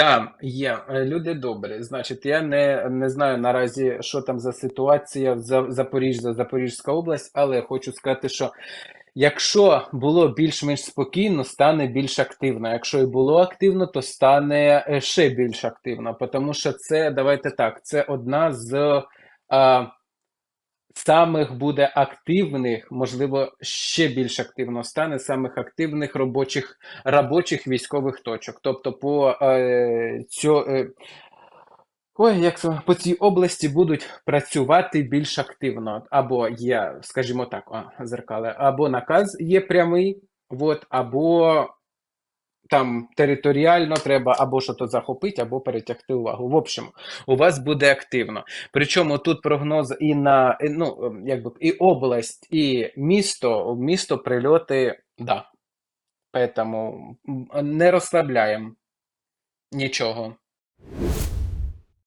Да, є. Е, Люди добрі. Значить, я не, не знаю наразі, що там за ситуація в За- Запоріжжя, Запорізька область, але хочу сказати, що якщо було більш-менш спокійно, стане більш активно. Якщо і було активно, то стане е, ще більш активно. Тому що це, давайте так, це одна з а, самих буде активних, можливо, ще більш активно стане самих активних робочих робочих військових точок. Тобто по, е, цьо, е, ой, як по цій області будуть працювати більш активно. Або є, скажімо так, о, зеркале, або наказ є прямий, от, або там територіально треба або що захопити, або перетягти увагу. В общем, у вас буде активно. Причому тут прогноз і на ну, якби і область, і місто, місто прильоти, да. Поэтому не розслабляємо нічого.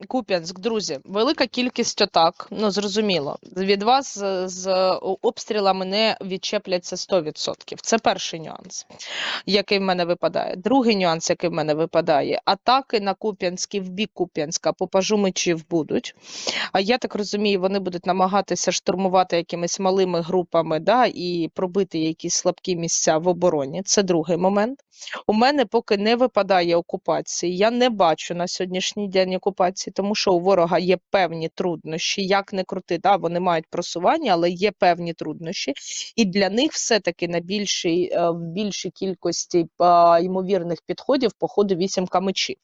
Куп'янськ, друзі, велика кількість атак, ну зрозуміло. Від вас з, з обстрілами не відчепляться 100%. Це перший нюанс, який в мене випадає. Другий нюанс, який в мене випадає, атаки на Куп'янськ і в бік Куп'янська по пажу будуть. А я так розумію, вони будуть намагатися штурмувати якимись малими групами да, і пробити якісь слабкі місця в обороні. Це другий момент. У мене поки не випадає окупації. Я не бачу на сьогоднішній день окупації, тому що у ворога є певні труднощі. Як не крути, да, вони мають просування, але є певні труднощі, і для них все-таки на більшій, е, в більшій кількості е, ймовірних підходів по ходу вісімка мечів.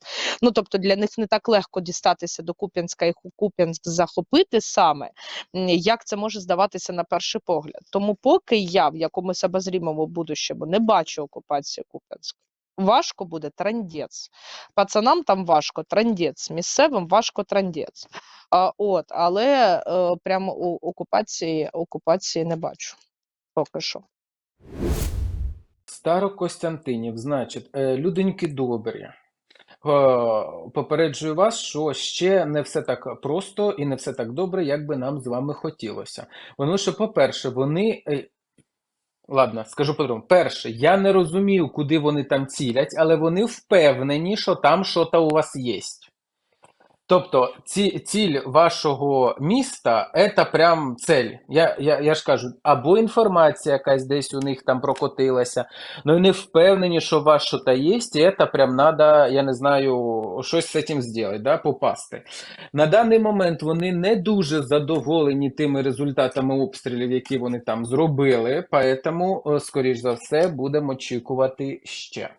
Ну тобто для них не так легко дістатися до Куп'янська і Куп'янськ захопити саме, як це може здаватися на перший погляд. Тому поки я в якомусь обозрімому будущому не бачу окупації Куп'янська. Важко буде трандець. Пацанам там важко трандець, місцевим важко трандець. От, але е, прямо у окупації, окупації не бачу поки що. Старокостянтинів, значить, е, людоньки добрі. Е, Попереджую вас, що ще не все так просто і не все так добре, як би нам з вами хотілося. Тому що, по-перше, вони. Ладно, скажу по-другому. Перше, я не розумію, куди вони там цілять, але вони впевнені, що там щось у вас є. Тобто, ці, ціль вашого міста це прям цель. Я, я, я ж кажу, або інформація якась десь у них там прокотилася, ну не впевнені, що у вас щось є, і це прям треба, я не знаю, щось з цим зробити, да, попасти. На даний момент вони не дуже задоволені тими результатами обстрілів, які вони там зробили, поэтому, е, скоріш за все, будемо очікувати ще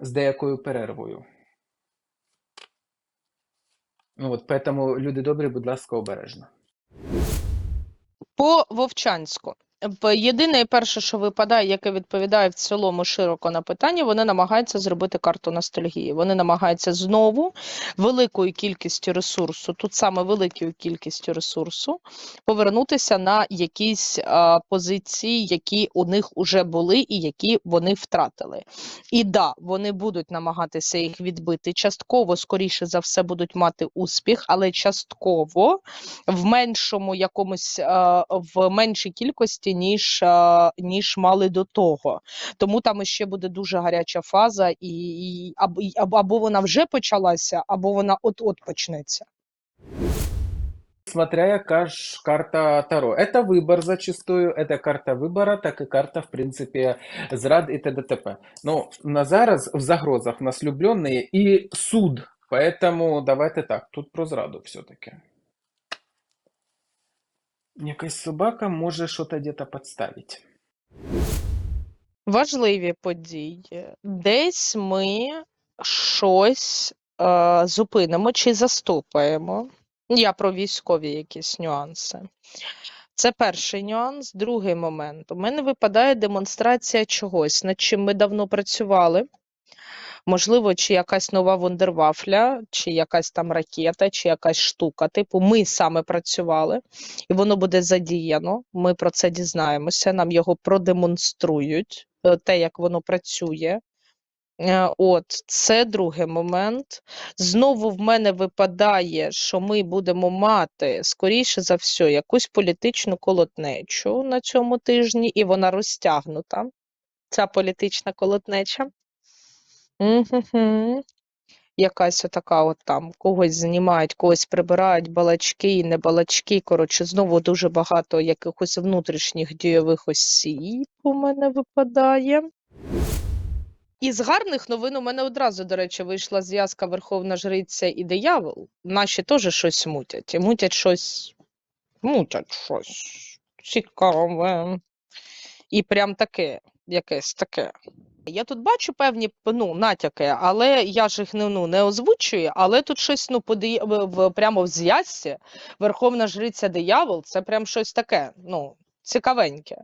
з деякою перервою. Ну, от, поэтому, люди добрі, будь ласка, обережно. По Вовчанську. Єдине і перше, що випадає, яке відповідає в цілому широко на питання, вони намагаються зробити карту ностальгії. Вони намагаються знову великою кількістю ресурсу, тут саме великою кількістю ресурсу, повернутися на якісь а, позиції, які у них уже були і які вони втратили. І да, вони будуть намагатися їх відбити. Частково, скоріше за все, будуть мати успіх, але частково в меншому якомусь е, в меншій кількості, ніж, е, ніж мали до того. Тому там ще буде дуже гаряча фаза, і, і або, і- або, або вона вже почалася, або вона от-от почнеться. Смотря яка ж карта Таро. Это выбор зачастую, это карта вибора, так і карта, в принципі, зрад і т.д. Ну, на зараз в загрозах в нас влюбленные і суд. Поэтому давайте так, тут про зраду все-таки. Якась собака може щось где-то підставити. Важливі події. Десь ми щось е, зупинимо чи застопаємо. Я про військові якісь нюанси. Це перший нюанс. Другий момент. У мене випадає демонстрація чогось, над чим ми давно працювали. Можливо, чи якась нова вундервафля, чи якась там ракета, чи якась штука. Типу, ми саме працювали, і воно буде задіяно. Ми про це дізнаємося, нам його продемонструють, е, те, як воно працює. Е, От, це другий момент. Знову в мене випадає, що ми будемо мати, скоріше за все, якусь політичну колотнечу на цьому тижні, і вона розтягнута, ця політична колотнеча. Якась отака от там когось знімають, когось прибирають, балачки, не балачки. Коротше, знову дуже багато якихось внутрішніх дійових осіб у мене випадає. Із гарних новин у мене одразу, до речі, вийшла зв'язка Верховна Жриця і диявол. Наші теж щось мутять. І мутять щось, мутять щось цікаве. І прям таке, якесь таке. Я тут бачу певні ну, натяки, але я ж їх не, ну, не озвучую, але тут щось ну, подає, в, прямо в зв'язці Верховна Жриця Диявол це прям щось таке, ну, цікавеньке.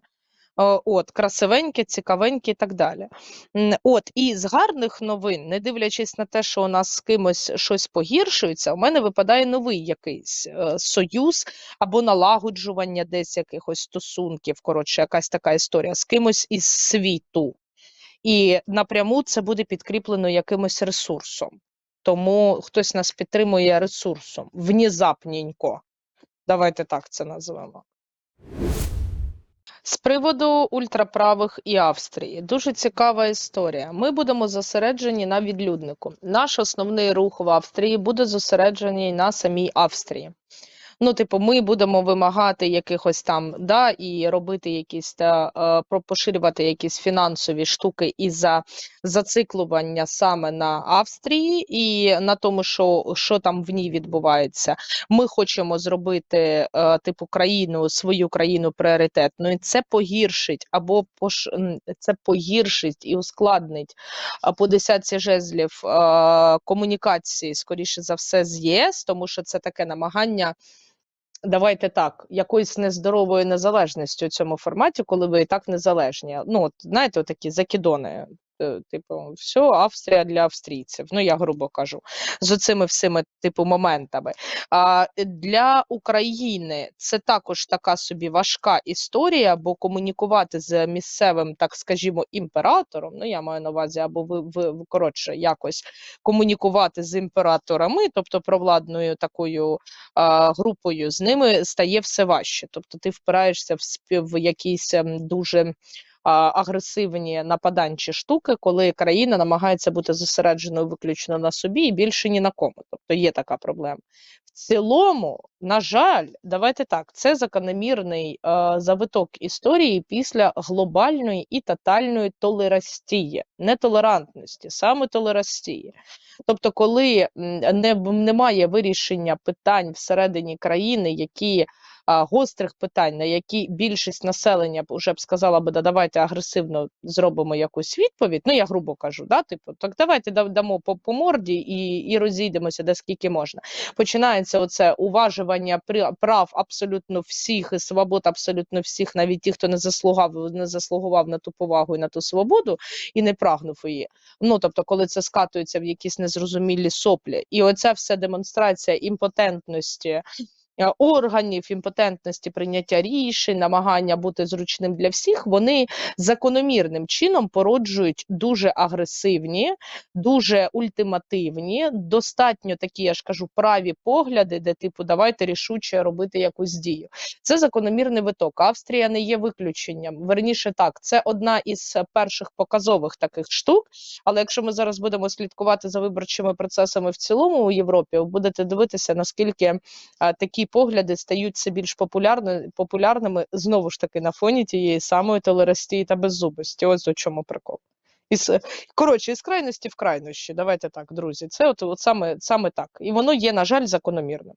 Е, От, красивеньке, цікавеньке і так далі. От, і з гарних новин, не дивлячись на те, що у нас з кимось щось погіршується, у мене випадає новий якийсь е, союз або налагоджування десь якихось стосунків. Коротше, якась така історія з кимось із світу. І напряму це буде підкріплено якимось ресурсом. Тому хтось нас підтримує ресурсом. Внезапненько. Давайте так це назвемо. З приводу ультраправих і Австрії. Дуже цікава історія. Ми будемо зосереджені на відлюднику. Наш основний рух в Австрії буде зосереджений на самій Австрії. Ну, типу, ми будемо вимагати якихось там, да, і робити якісь та е, поширювати якісь фінансові штуки із за зациклування саме на Австрії і на тому, що, що там в ній відбувається. Ми хочемо зробити е, типу країну, свою країну пріоритетною. Це погіршить або пош... це погіршить і ускладнить по десятці жезлів е, комунікації, скоріше за все, з ЄС, тому що це таке намагання. Давайте так, якоюсь нездоровою незалежністю у цьому форматі, коли ви і так незалежні. Ну, от, знаєте, такі закидони. Е, Типу, все, Австрія для австрійців. Ну, я грубо кажу, з оцими всіми типу моментами. А е, для України це також така собі важка історія, бо комунікувати з місцевим, так скажімо, імператором. Ну, я маю на увазі, або ви, ви, коротше, якось комунікувати з імператорами, тобто провладною такою а, групою, з ними стає все важче. Тобто ти впираєшся в, в якісь ем, дуже агресивні нападанчі штуки, коли країна намагається бути зосередженою виключно на собі і більше ні на кому. Тобто є така проблема. Цілому, на жаль, давайте так, це закономірний е, завиток історії після глобальної і тотальної толерастії, не толерантності, саме толерастії. Тобто, коли не, немає вирішення питань всередині країни, які а, гострих питань, на які більшість населення б уже б сказала би, да давайте агресивно зробимо якусь відповідь. Ну я грубо кажу, да, типу, так давайте дамо по, морді і, і розійдемося де скільки можна. Починається оце уважування прав абсолютно всіх і свобод абсолютно всіх, навіть ті, хто не заслугав, не заслугував на ту повагу і на ту свободу, і не прагнув її. Ну тобто, коли це скатується в якісь незрозумілі соплі, і оця вся демонстрація імпотентності. Е, Органів імпотентності прийняття рішень, намагання бути зручним для всіх, вони закономірним чином породжують дуже агресивні, дуже ультимативні, достатньо такі, я ж кажу, праві погляди, де типу давайте рішуче робити якусь дію. Це закономірний виток. Австрія не є виключенням. Верніше так, це одна із перших показових таких штук. Але якщо ми зараз будемо слідкувати за виборчими процесами в цілому у Європі, ви будете дивитися, наскільки а, такі погляди стають все більш популярними, популярними знову ж таки на фоні тієї самої толерастії та беззубості. Ось у чому прикол. Із, коротше, із крайності в крайнощі. Давайте так, друзі. Це от, от саме, саме так. І воно є, на жаль, закономірним.